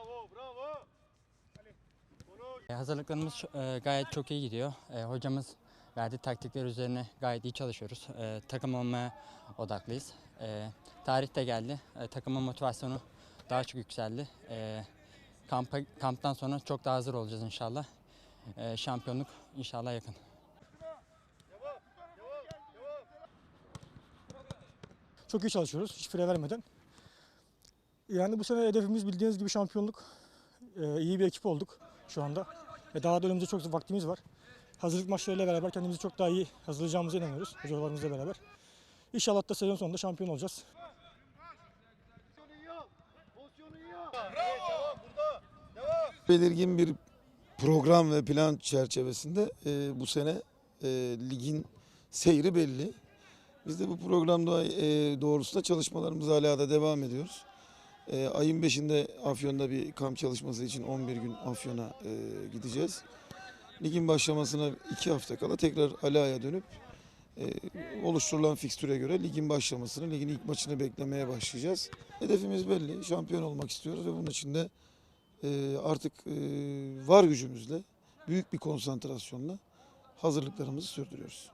Bravo, bravo. E, Hazırlıklarımız e, gayet çok iyi gidiyor. E, hocamız verdiği taktikler üzerine gayet iyi çalışıyoruz. E, takım olmaya odaklıyız. E, tarih de geldi. E, takımın motivasyonu daha çok yükseldi. E, kampa, kamptan sonra çok daha hazır olacağız inşallah. E, şampiyonluk inşallah yakın. Çok iyi çalışıyoruz. Hiç fire vermeden. Yani bu sene hedefimiz bildiğiniz gibi şampiyonluk. Ee, iyi bir ekip olduk şu anda. Ve daha da önümüzde çok vaktimiz var. Hazırlık maçlarıyla beraber kendimizi çok daha iyi hazırlayacağımıza inanıyoruz. Hocalarımızla beraber. İnşallah da sezon sonunda şampiyon olacağız. Belirgin bir program ve plan çerçevesinde e, bu sene e, ligin seyri belli. Biz de bu programda e, doğrultusunda çalışmalarımız hala da devam ediyoruz. E, ayın 5'inde Afyon'da bir kamp çalışması için 11 gün Afyon'a e, gideceğiz. Ligin başlamasına 2 hafta kala tekrar Ala'ya dönüp e, oluşturulan fikstüre göre ligin başlamasını, ligin ilk maçını beklemeye başlayacağız. Hedefimiz belli, şampiyon olmak istiyoruz ve bunun için de e, artık e, var gücümüzle, büyük bir konsantrasyonla hazırlıklarımızı sürdürüyoruz.